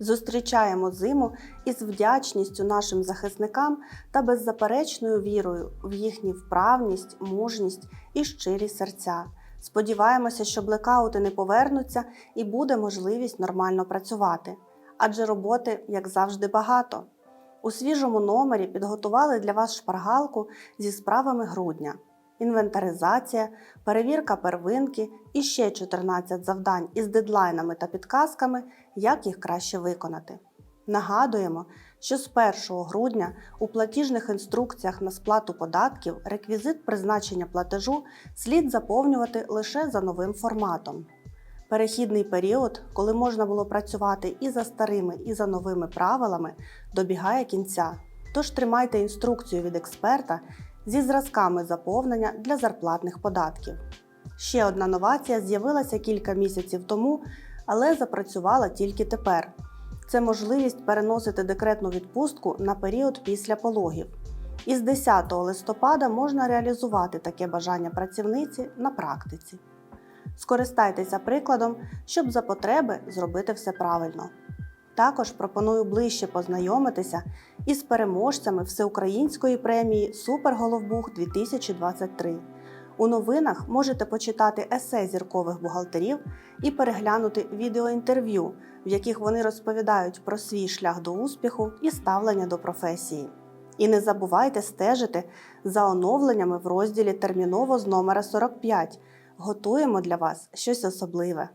Зустрічаємо зиму із вдячністю нашим захисникам та беззаперечною вірою в їхню вправність, мужність і щирі серця. Сподіваємося, що блекаути не повернуться і буде можливість нормально працювати. Адже роботи, як завжди, багато. У свіжому номері підготували для вас шпаргалку зі справами грудня, інвентаризація, перевірка первинки і ще 14 завдань із дедлайнами та підказками, як їх краще виконати. Нагадуємо, що з 1 грудня у платіжних інструкціях на сплату податків реквізит призначення платежу слід заповнювати лише за новим форматом. Перехідний період, коли можна було працювати і за старими, і за новими правилами, добігає кінця. Тож тримайте інструкцію від експерта зі зразками заповнення для зарплатних податків. Ще одна новація з'явилася кілька місяців тому, але запрацювала тільки тепер. Це можливість переносити декретну відпустку на період після пологів. Із 10 листопада можна реалізувати таке бажання працівниці на практиці. Скористайтеся прикладом, щоб за потреби зробити все правильно. Також пропоную ближче познайомитися із переможцями всеукраїнської премії Суперголовбух 2023. У новинах можете почитати есе зіркових бухгалтерів і переглянути відеоінтерв'ю, в яких вони розповідають про свій шлях до успіху і ставлення до професії. І не забувайте стежити за оновленнями в розділі Терміново з номера 45. Готуємо для вас щось особливе.